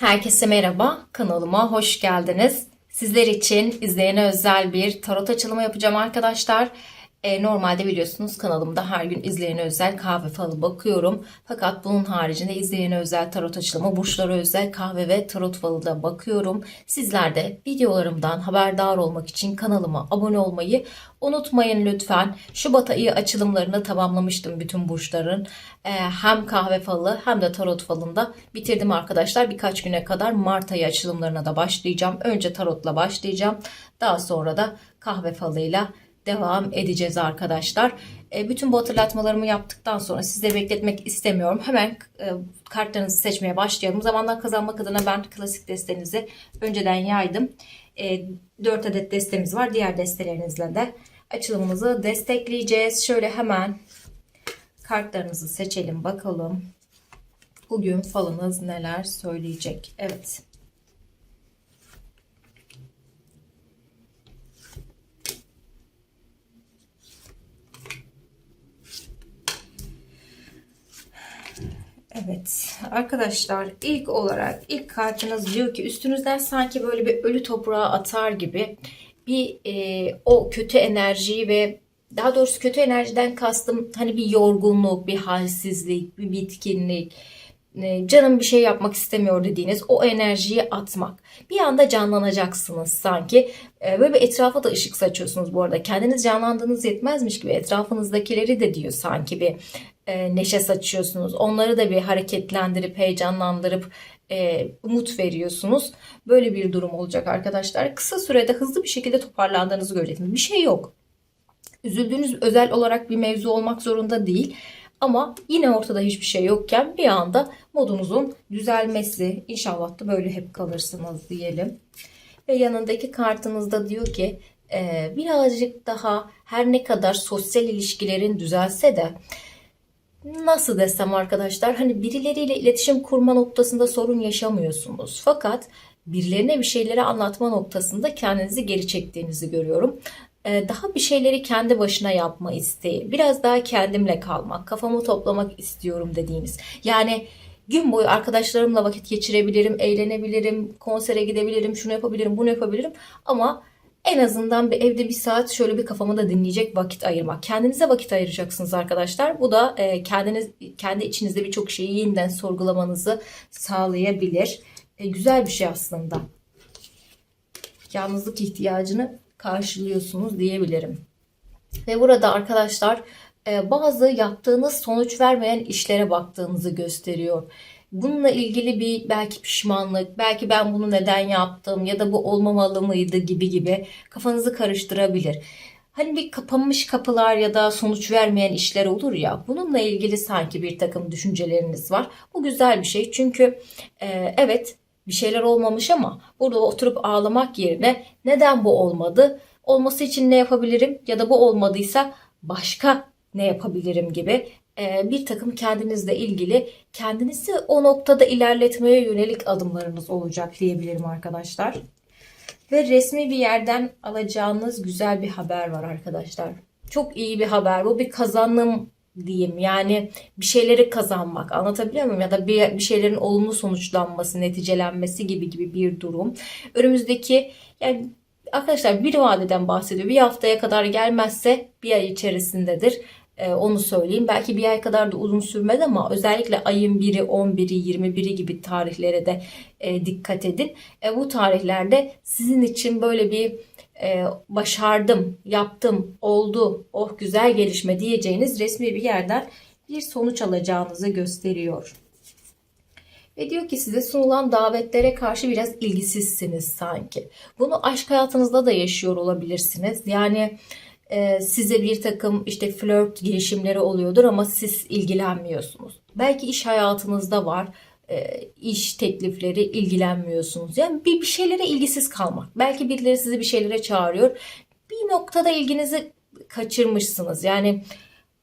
Herkese merhaba, kanalıma hoş geldiniz. Sizler için izleyene özel bir tarot açılımı yapacağım arkadaşlar. E, normalde biliyorsunuz kanalımda her gün izleyene özel kahve falı bakıyorum. Fakat bunun haricinde izleyene özel tarot açılımı, burçlara özel kahve ve tarot falı da bakıyorum. Sizler de videolarımdan haberdar olmak için kanalıma abone olmayı unutmayın lütfen. Şubat ayı açılımlarını tamamlamıştım bütün burçların. E, hem kahve falı hem de tarot falında bitirdim arkadaşlar. Birkaç güne kadar Mart ayı açılımlarına da başlayacağım. Önce tarotla başlayacağım. Daha sonra da kahve falıyla devam edeceğiz arkadaşlar. E, bütün bu hatırlatmalarımı yaptıktan sonra sizleri bekletmek istemiyorum. Hemen e, kartlarınızı seçmeye başlayalım. Zamandan kazanmak adına ben klasik destenizi önceden yaydım. E, 4 adet destemiz var. Diğer destelerinizle de açılımımızı destekleyeceğiz. Şöyle hemen kartlarınızı seçelim bakalım. Bugün falınız neler söyleyecek? Evet. Evet arkadaşlar ilk olarak ilk kartınız diyor ki üstünüzden sanki böyle bir ölü toprağa atar gibi bir e, o kötü enerjiyi ve daha doğrusu kötü enerjiden kastım hani bir yorgunluk, bir halsizlik, bir bitkinlik, e, canım bir şey yapmak istemiyor dediğiniz o enerjiyi atmak. Bir anda canlanacaksınız sanki. E, böyle bir etrafa da ışık saçıyorsunuz bu arada. Kendiniz canlandığınız yetmezmiş gibi etrafınızdakileri de diyor sanki bir e, neşe saçıyorsunuz. Onları da bir hareketlendirip, heyecanlandırıp e, umut veriyorsunuz. Böyle bir durum olacak arkadaşlar. Kısa sürede hızlı bir şekilde toparlandığınızı göreceksiniz. Bir şey yok. Üzüldüğünüz özel olarak bir mevzu olmak zorunda değil. Ama yine ortada hiçbir şey yokken bir anda modunuzun düzelmesi. İnşallah da böyle hep kalırsınız diyelim. Ve yanındaki kartınızda diyor ki e, birazcık daha her ne kadar sosyal ilişkilerin düzelse de nasıl desem arkadaşlar hani birileriyle iletişim kurma noktasında sorun yaşamıyorsunuz. Fakat birilerine bir şeyleri anlatma noktasında kendinizi geri çektiğinizi görüyorum. Ee, daha bir şeyleri kendi başına yapma isteği, biraz daha kendimle kalmak, kafamı toplamak istiyorum dediğiniz. Yani gün boyu arkadaşlarımla vakit geçirebilirim, eğlenebilirim, konsere gidebilirim, şunu yapabilirim, bunu yapabilirim ama en azından bir evde bir saat şöyle bir kafamı da dinleyecek vakit ayırmak. Kendinize vakit ayıracaksınız arkadaşlar. Bu da e, kendiniz kendi içinizde birçok şeyi yeniden sorgulamanızı sağlayabilir. E, güzel bir şey aslında. Yalnızlık ihtiyacını karşılıyorsunuz diyebilirim. Ve burada arkadaşlar e, bazı yaptığınız sonuç vermeyen işlere baktığınızı gösteriyor. Bununla ilgili bir belki pişmanlık, belki ben bunu neden yaptım ya da bu olmamalı mıydı gibi gibi kafanızı karıştırabilir. Hani bir kapanmış kapılar ya da sonuç vermeyen işler olur ya bununla ilgili sanki bir takım düşünceleriniz var. Bu güzel bir şey çünkü e, evet bir şeyler olmamış ama burada oturup ağlamak yerine neden bu olmadı? Olması için ne yapabilirim? Ya da bu olmadıysa başka ne yapabilirim gibi bir takım kendinizle ilgili kendinizi o noktada ilerletmeye yönelik adımlarınız olacak diyebilirim arkadaşlar. Ve resmi bir yerden alacağınız güzel bir haber var arkadaşlar. Çok iyi bir haber. Bu bir kazanım diyeyim. Yani bir şeyleri kazanmak anlatabiliyor muyum? Ya da bir, bir şeylerin olumlu sonuçlanması, neticelenmesi gibi gibi bir durum. Önümüzdeki yani arkadaşlar bir vadeden bahsediyor. Bir haftaya kadar gelmezse bir ay içerisindedir. Ee, onu söyleyeyim. Belki bir ay kadar da uzun sürmez ama özellikle ayın 1'i, 11'i, 21'i gibi tarihlere de e, dikkat edin. E, bu tarihlerde sizin için böyle bir e, başardım, yaptım, oldu, oh güzel gelişme diyeceğiniz resmi bir yerden bir sonuç alacağınızı gösteriyor. Ve diyor ki size sunulan davetlere karşı biraz ilgisizsiniz sanki. Bunu aşk hayatınızda da yaşıyor olabilirsiniz. Yani e, size bir takım işte flört girişimleri oluyordur ama siz ilgilenmiyorsunuz. Belki iş hayatınızda var e, iş teklifleri ilgilenmiyorsunuz. Yani bir, bir şeylere ilgisiz kalmak. Belki birileri sizi bir şeylere çağırıyor. Bir noktada ilginizi kaçırmışsınız. Yani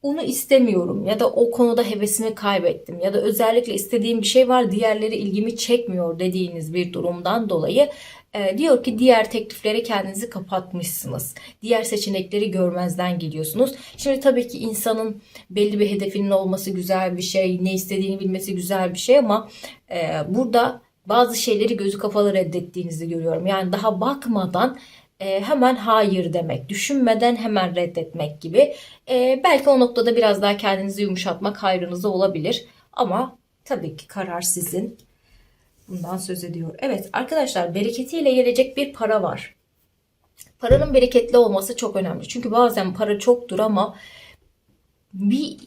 onu istemiyorum ya da o konuda hevesimi kaybettim ya da özellikle istediğim bir şey var diğerleri ilgimi çekmiyor dediğiniz bir durumdan dolayı e, diyor ki diğer tekliflere kendinizi kapatmışsınız. Diğer seçenekleri görmezden geliyorsunuz. Şimdi tabii ki insanın belli bir hedefinin olması güzel bir şey, ne istediğini bilmesi güzel bir şey ama e, burada bazı şeyleri gözü kapalı reddettiğinizi görüyorum. Yani daha bakmadan e, hemen hayır demek, düşünmeden hemen reddetmek gibi. E, belki o noktada biraz daha kendinizi yumuşatmak hayrınıza olabilir. Ama tabii ki karar sizin. Bundan söz ediyor. Evet arkadaşlar bereketiyle gelecek bir para var. Paranın bereketli olması çok önemli. Çünkü bazen para çoktur ama bir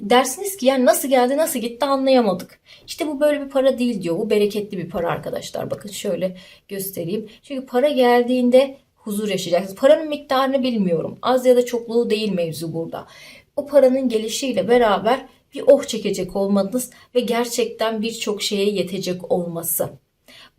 dersiniz ki yani nasıl geldi nasıl gitti anlayamadık. İşte bu böyle bir para değil diyor. Bu bereketli bir para arkadaşlar. Bakın şöyle göstereyim. Çünkü para geldiğinde huzur yaşayacaksınız. Paranın miktarını bilmiyorum. Az ya da çokluğu değil mevzu burada. O paranın gelişiyle beraber bir oh çekecek olmanız ve gerçekten birçok şeye yetecek olması.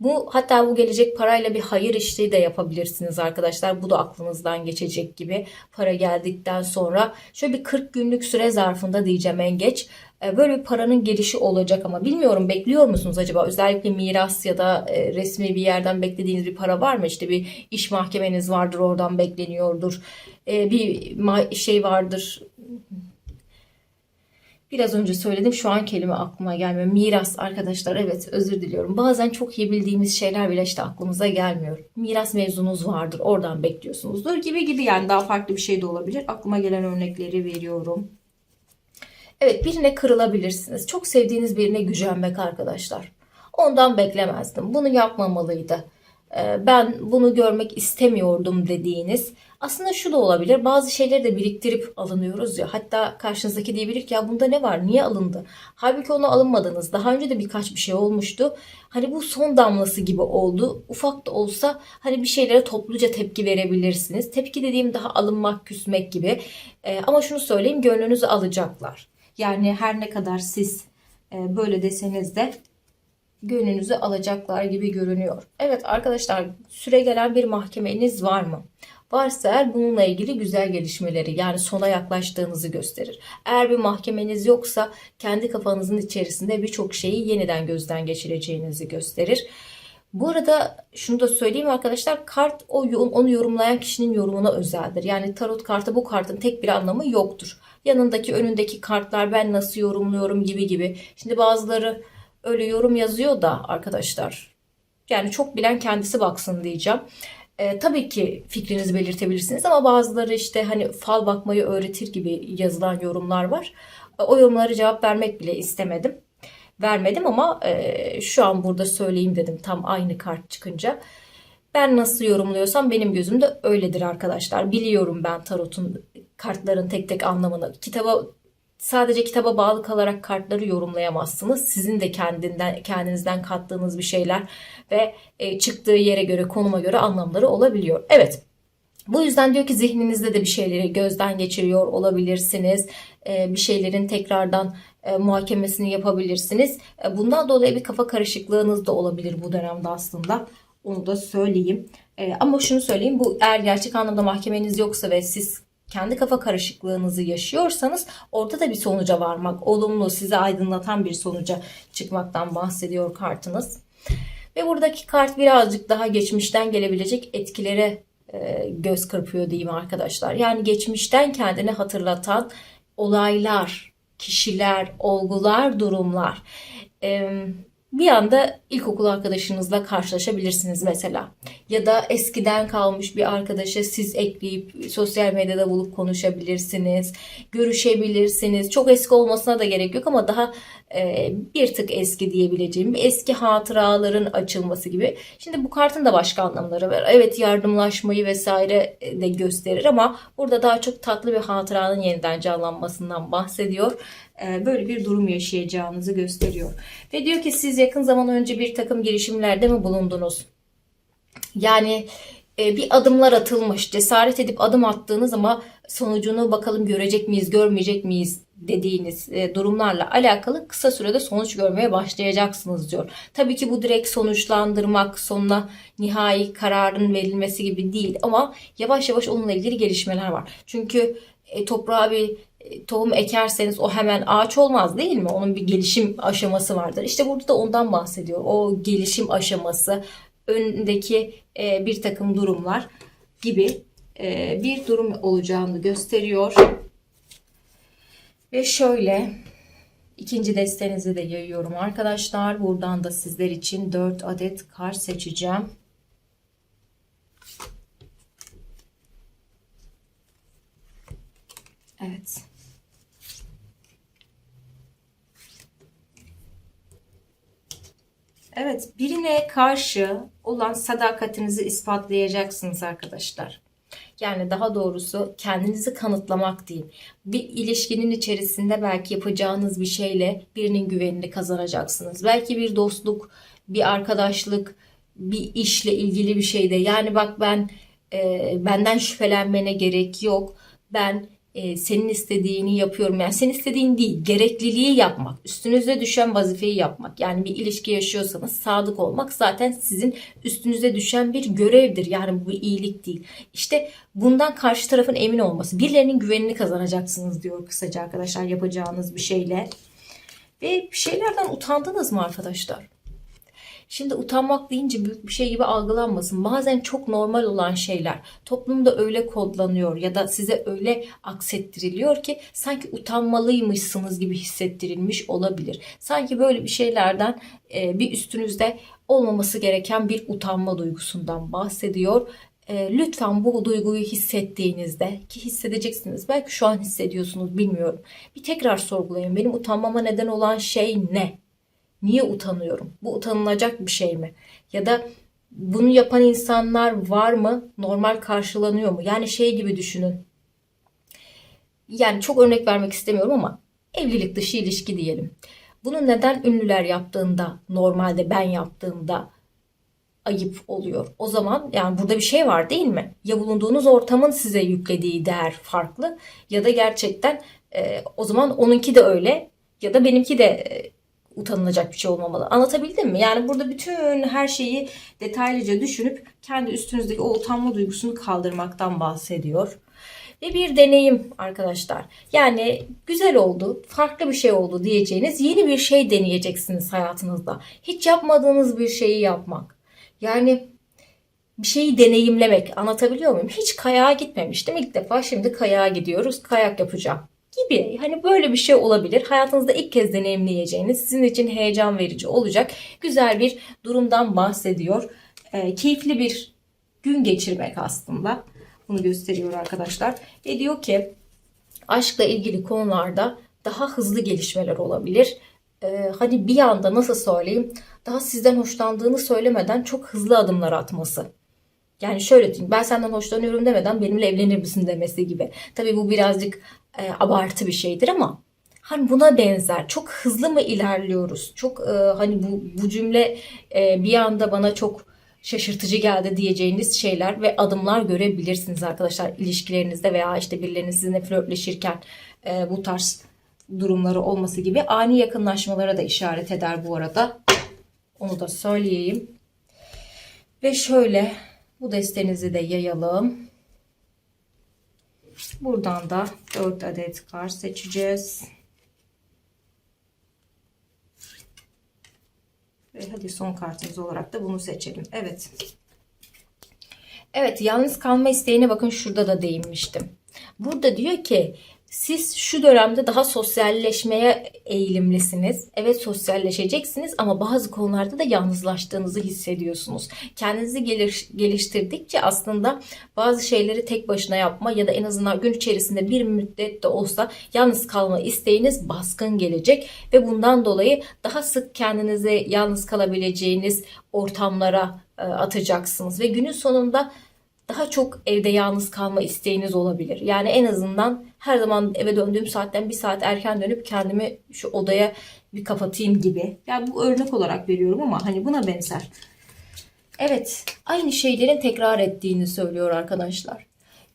Bu hatta bu gelecek parayla bir hayır işleri de yapabilirsiniz arkadaşlar. Bu da aklınızdan geçecek gibi. Para geldikten sonra şöyle bir 40 günlük süre zarfında diyeceğim en geç. e, Böyle bir paranın gelişi olacak ama bilmiyorum bekliyor musunuz acaba? Özellikle miras ya da e, resmi bir yerden beklediğiniz bir para var mı? İşte bir iş mahkemeniz vardır oradan bekleniyordur. E, Bir şey vardır Biraz önce söyledim şu an kelime aklıma gelmiyor. Miras arkadaşlar evet özür diliyorum. Bazen çok iyi bildiğimiz şeyler bile işte aklımıza gelmiyor. Miras mevzunuz vardır oradan bekliyorsunuzdur gibi gibi yani daha farklı bir şey de olabilir. Aklıma gelen örnekleri veriyorum. Evet birine kırılabilirsiniz. Çok sevdiğiniz birine gücenmek arkadaşlar. Ondan beklemezdim. Bunu yapmamalıydı. Ee, Ben bunu görmek istemiyordum dediğiniz. Aslında şu da olabilir. Bazı şeyleri de biriktirip alınıyoruz ya. Hatta karşınızdaki diyebilir ki ya bunda ne var? Niye alındı? Halbuki ona alınmadınız. Daha önce de birkaç bir şey olmuştu. Hani bu son damlası gibi oldu. Ufak da olsa hani bir şeylere topluca tepki verebilirsiniz. Tepki dediğim daha alınmak, küsmek gibi. Ee, ama şunu söyleyeyim gönlünüzü alacaklar. Yani her ne kadar siz e, böyle deseniz de gönlünüzü alacaklar gibi görünüyor. Evet arkadaşlar süre gelen bir mahkemeniz var mı? Varsa eğer bununla ilgili güzel gelişmeleri yani sona yaklaştığınızı gösterir. Eğer bir mahkemeniz yoksa kendi kafanızın içerisinde birçok şeyi yeniden gözden geçireceğinizi gösterir. Bu arada şunu da söyleyeyim arkadaşlar kart o onu yorumlayan kişinin yorumuna özeldir. Yani tarot kartı bu kartın tek bir anlamı yoktur. Yanındaki önündeki kartlar ben nasıl yorumluyorum gibi gibi. Şimdi bazıları öyle yorum yazıyor da arkadaşlar. Yani çok bilen kendisi baksın diyeceğim. E, tabii ki fikrinizi belirtebilirsiniz ama bazıları işte hani fal bakmayı öğretir gibi yazılan yorumlar var. E, o yorumlara cevap vermek bile istemedim. Vermedim ama e, şu an burada söyleyeyim dedim tam aynı kart çıkınca. Ben nasıl yorumluyorsam benim gözümde öyledir arkadaşlar. Biliyorum ben tarotun kartların tek tek anlamını. Kitaba sadece kitaba bağlı kalarak kartları yorumlayamazsınız. Sizin de kendinden kendinizden kattığınız bir şeyler ve e, çıktığı yere göre, konuma göre anlamları olabiliyor. Evet. Bu yüzden diyor ki zihninizde de bir şeyleri gözden geçiriyor olabilirsiniz. E, bir şeylerin tekrardan e, muhakemesini yapabilirsiniz. Bundan dolayı bir kafa karışıklığınız da olabilir bu dönemde aslında. Onu da söyleyeyim. E, ama şunu söyleyeyim bu eğer gerçek anlamda mahkemeniz yoksa ve siz kendi kafa karışıklığınızı yaşıyorsanız orada da bir sonuca varmak, olumlu, sizi aydınlatan bir sonuca çıkmaktan bahsediyor kartınız. Ve buradaki kart birazcık daha geçmişten gelebilecek etkilere e, göz kırpıyor diyeyim arkadaşlar. Yani geçmişten kendini hatırlatan olaylar, kişiler, olgular, durumlar. Bir anda ilkokul arkadaşınızla karşılaşabilirsiniz mesela. Ya da eskiden kalmış bir arkadaşa siz ekleyip sosyal medyada bulup konuşabilirsiniz. Görüşebilirsiniz. Çok eski olmasına da gerek yok ama daha bir tık eski diyebileceğim eski hatıraların açılması gibi. Şimdi bu kartın da başka anlamları var. Evet yardımlaşmayı vesaire de gösterir ama burada daha çok tatlı bir hatıranın yeniden canlanmasından bahsediyor. E, böyle bir durum yaşayacağınızı gösteriyor. Ve diyor ki siz yakın zaman önce bir takım girişimlerde mi bulundunuz? Yani e, bir adımlar atılmış, cesaret edip adım attığınız ama sonucunu bakalım görecek miyiz, görmeyecek miyiz dediğiniz e, durumlarla alakalı kısa sürede sonuç görmeye başlayacaksınız diyor. Tabii ki bu direkt sonuçlandırmak, sonuna nihai kararın verilmesi gibi değil ama yavaş yavaş onunla ilgili gelişmeler var. Çünkü e, toprağa bir e, tohum ekerseniz o hemen ağaç olmaz değil mi? Onun bir gelişim aşaması vardır. İşte burada da ondan bahsediyor. O gelişim aşaması, öndeki e, bir takım durumlar gibi bir durum olacağını gösteriyor. Ve şöyle İkinci destenizi de yayıyorum arkadaşlar. Buradan da sizler için 4 adet kart seçeceğim. Evet. Evet, birine karşı olan sadakatinizi ispatlayacaksınız arkadaşlar. Yani daha doğrusu kendinizi kanıtlamak diyeyim. Bir ilişkinin içerisinde belki yapacağınız bir şeyle birinin güvenini kazanacaksınız. Belki bir dostluk, bir arkadaşlık, bir işle ilgili bir şeyde. Yani bak ben e, benden şüphelenmene gerek yok. Ben e, senin istediğini yapıyorum. Yani senin istediğin değil, gerekliliği yapmak, üstünüze düşen vazifeyi yapmak. Yani bir ilişki yaşıyorsanız sadık olmak zaten sizin üstünüze düşen bir görevdir. Yani bu bir iyilik değil. İşte bundan karşı tarafın emin olması. Birilerinin güvenini kazanacaksınız diyor kısaca arkadaşlar yapacağınız bir şeyle. Ve bir şeylerden utandınız mı arkadaşlar? Şimdi utanmak deyince büyük bir şey gibi algılanmasın. Bazen çok normal olan şeyler toplumda öyle kodlanıyor ya da size öyle aksettiriliyor ki sanki utanmalıymışsınız gibi hissettirilmiş olabilir. Sanki böyle bir şeylerden e, bir üstünüzde olmaması gereken bir utanma duygusundan bahsediyor. E, lütfen bu duyguyu hissettiğinizde ki hissedeceksiniz. Belki şu an hissediyorsunuz bilmiyorum. Bir tekrar sorgulayın. Benim utanmama neden olan şey ne? Niye utanıyorum? Bu utanılacak bir şey mi? Ya da bunu yapan insanlar var mı? Normal karşılanıyor mu? Yani şey gibi düşünün. Yani çok örnek vermek istemiyorum ama evlilik dışı ilişki diyelim. Bunu neden ünlüler yaptığında, normalde ben yaptığımda ayıp oluyor. O zaman yani burada bir şey var değil mi? Ya bulunduğunuz ortamın size yüklediği değer farklı ya da gerçekten e, o zaman onunki de öyle ya da benimki de e, utanılacak bir şey olmamalı. Anlatabildim mi? Yani burada bütün her şeyi detaylıca düşünüp kendi üstünüzdeki o utanma duygusunu kaldırmaktan bahsediyor. Ve bir deneyim arkadaşlar. Yani güzel oldu, farklı bir şey oldu diyeceğiniz yeni bir şey deneyeceksiniz hayatınızda. Hiç yapmadığınız bir şeyi yapmak. Yani bir şeyi deneyimlemek. Anlatabiliyor muyum? Hiç kayağa gitmemiştim. İlk defa şimdi kayağa gidiyoruz. Kayak yapacağım gibi. Hani böyle bir şey olabilir. Hayatınızda ilk kez deneyimleyeceğiniz, sizin için heyecan verici olacak güzel bir durumdan bahsediyor. E, keyifli bir gün geçirmek aslında. Bunu gösteriyor arkadaşlar. Ve diyor ki aşkla ilgili konularda daha hızlı gelişmeler olabilir. Ee, hani bir anda nasıl söyleyeyim daha sizden hoşlandığını söylemeden çok hızlı adımlar atması. Yani şöyle diyeyim ben senden hoşlanıyorum demeden benimle evlenir misin demesi gibi. Tabii bu birazcık e, abartı bir şeydir ama hani buna benzer çok hızlı mı ilerliyoruz? Çok e, hani bu bu cümle e, bir anda bana çok şaşırtıcı geldi diyeceğiniz şeyler ve adımlar görebilirsiniz arkadaşlar ilişkilerinizde veya işte birilerinin sizinle flörtleşirken e, bu tarz durumları olması gibi ani yakınlaşmalara da işaret eder bu arada. Onu da söyleyeyim. Ve şöyle bu destenizi de yayalım. Buradan da 4 adet kart seçeceğiz. Ve hadi son kartımız olarak da bunu seçelim. Evet. Evet yalnız kalma isteğine bakın şurada da değinmiştim. Burada diyor ki siz şu dönemde daha sosyalleşmeye eğilimlisiniz. Evet sosyalleşeceksiniz ama bazı konularda da yalnızlaştığınızı hissediyorsunuz. Kendinizi geliştirdikçe aslında bazı şeyleri tek başına yapma ya da en azından gün içerisinde bir müddet de olsa yalnız kalma isteğiniz baskın gelecek ve bundan dolayı daha sık kendinizi yalnız kalabileceğiniz ortamlara e, atacaksınız ve günün sonunda daha çok evde yalnız kalma isteğiniz olabilir. Yani en azından her zaman eve döndüğüm saatten bir saat erken dönüp kendimi şu odaya bir kapatayım gibi. Yani bu örnek olarak veriyorum ama hani buna benzer. Evet, aynı şeylerin tekrar ettiğini söylüyor arkadaşlar.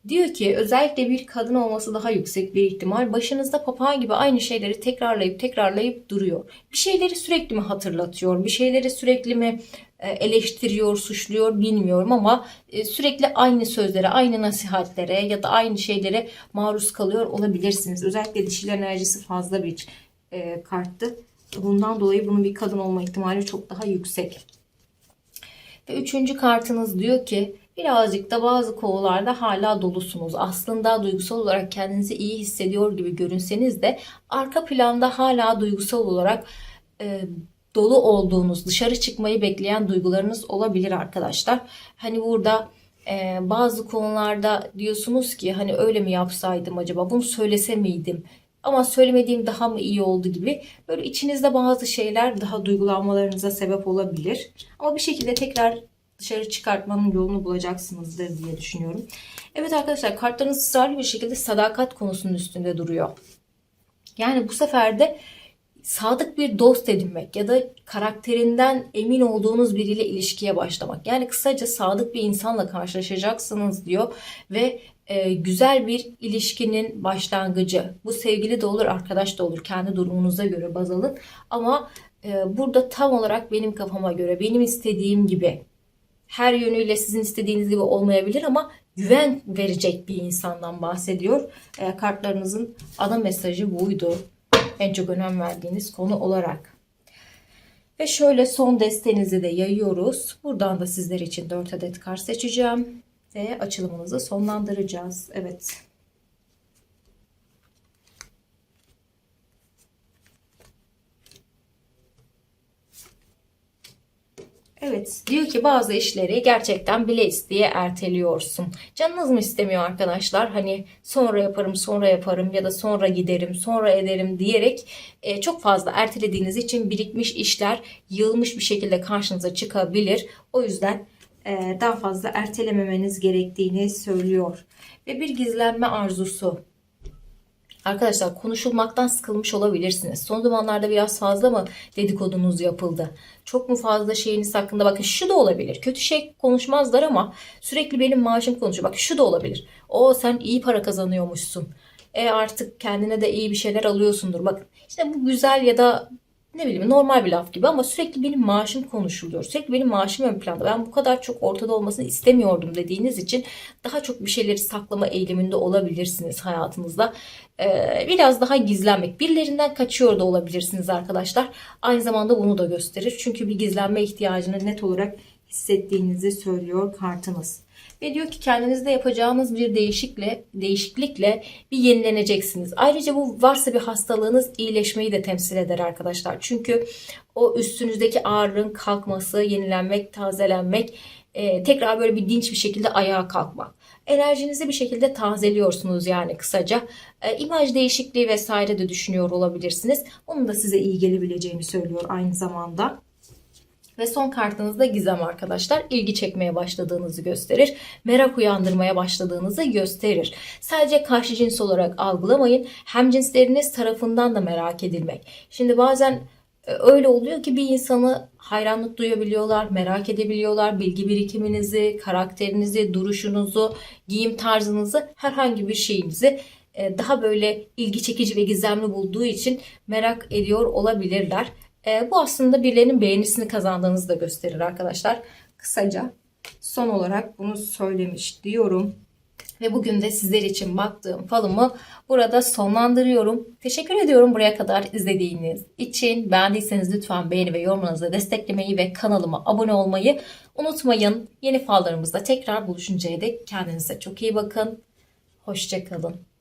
Diyor ki özellikle bir kadın olması daha yüksek bir ihtimal. Başınızda papağan gibi aynı şeyleri tekrarlayıp tekrarlayıp duruyor. Bir şeyleri sürekli mi hatırlatıyor? Bir şeyleri sürekli mi e, eleştiriyor, suçluyor bilmiyorum ama e, sürekli aynı sözlere, aynı nasihatlere ya da aynı şeylere maruz kalıyor olabilirsiniz. Özellikle dişil enerjisi fazla bir e, karttı. Bundan dolayı bunun bir kadın olma ihtimali çok daha yüksek. Ve üçüncü kartınız diyor ki Birazcık da bazı konularda hala dolusunuz. Aslında duygusal olarak kendinizi iyi hissediyor gibi görünseniz de arka planda hala duygusal olarak e, dolu olduğunuz, dışarı çıkmayı bekleyen duygularınız olabilir arkadaşlar. Hani burada e, bazı konularda diyorsunuz ki hani öyle mi yapsaydım acaba, bunu söylese miydim? Ama söylemediğim daha mı iyi oldu gibi böyle içinizde bazı şeyler daha duygulanmalarınıza sebep olabilir. Ama bir şekilde tekrar dışarı çıkartmanın yolunu bulacaksınızdır diye düşünüyorum. Evet arkadaşlar kartlarınız ısrarlı bir şekilde sadakat konusunun üstünde duruyor. Yani bu sefer de sadık bir dost edinmek ya da karakterinden emin olduğunuz biriyle ilişkiye başlamak. Yani kısaca sadık bir insanla karşılaşacaksınız diyor ve e, güzel bir ilişkinin başlangıcı. Bu sevgili de olur, arkadaş da olur. Kendi durumunuza göre baz alın. Ama e, burada tam olarak benim kafama göre, benim istediğim gibi her yönüyle sizin istediğiniz gibi olmayabilir ama güven verecek bir insandan bahsediyor. E, kartlarınızın ana mesajı buydu. En çok önem verdiğiniz konu olarak. Ve şöyle son destenizi de yayıyoruz. Buradan da sizler için 4 adet kart seçeceğim. Ve açılımınızı sonlandıracağız. Evet. Evet diyor ki bazı işleri gerçekten bile isteye erteliyorsun. Canınız mı istemiyor arkadaşlar? Hani sonra yaparım, sonra yaparım ya da sonra giderim, sonra ederim diyerek e, çok fazla ertelediğiniz için birikmiş işler yığılmış bir şekilde karşınıza çıkabilir. O yüzden e, daha fazla ertelememeniz gerektiğini söylüyor. Ve bir gizlenme arzusu. Arkadaşlar konuşulmaktan sıkılmış olabilirsiniz. Son zamanlarda biraz fazla mı dedikodunuz yapıldı? Çok mu fazla şeyiniz hakkında bakın şu da olabilir. Kötü şey konuşmazlar ama sürekli benim maaşım konuşuyor. Bak şu da olabilir. O sen iyi para kazanıyormuşsun. E artık kendine de iyi bir şeyler alıyorsundur. Bakın işte bu güzel ya da ne bileyim normal bir laf gibi ama sürekli benim maaşım konuşuluyor. Sürekli benim maaşım ön planda. Ben bu kadar çok ortada olmasını istemiyordum dediğiniz için daha çok bir şeyleri saklama eğiliminde olabilirsiniz hayatınızda. Ee, biraz daha gizlenmek. Birilerinden kaçıyor da olabilirsiniz arkadaşlar. Aynı zamanda bunu da gösterir. Çünkü bir gizlenme ihtiyacını net olarak hissettiğinizi söylüyor kartınız. Ve diyor ki kendinizde yapacağınız bir değişikle, değişiklikle bir yenileneceksiniz. Ayrıca bu varsa bir hastalığınız iyileşmeyi de temsil eder arkadaşlar. Çünkü o üstünüzdeki ağrının kalkması, yenilenmek, tazelenmek, e, tekrar böyle bir dinç bir şekilde ayağa kalkmak. Enerjinizi bir şekilde tazeliyorsunuz yani kısaca. E, imaj değişikliği vesaire de düşünüyor olabilirsiniz. Onun da size iyi gelebileceğini söylüyor aynı zamanda. Ve son kartınızda gizem arkadaşlar. ilgi çekmeye başladığınızı gösterir. Merak uyandırmaya başladığınızı gösterir. Sadece karşı cins olarak algılamayın. Hem cinsleriniz tarafından da merak edilmek. Şimdi bazen e, öyle oluyor ki bir insanı hayranlık duyabiliyorlar, merak edebiliyorlar. Bilgi birikiminizi, karakterinizi, duruşunuzu, giyim tarzınızı, herhangi bir şeyinizi e, daha böyle ilgi çekici ve gizemli bulduğu için merak ediyor olabilirler. E, bu aslında birilerinin beğenisini kazandığınızı da gösterir arkadaşlar. Kısaca son olarak bunu söylemiş diyorum. Ve bugün de sizler için baktığım falımı burada sonlandırıyorum. Teşekkür ediyorum buraya kadar izlediğiniz için. Beğendiyseniz lütfen beğeni ve yorumlarınızla desteklemeyi ve kanalıma abone olmayı unutmayın. Yeni fallarımızda tekrar buluşuncaya dek kendinize çok iyi bakın. Hoşçakalın.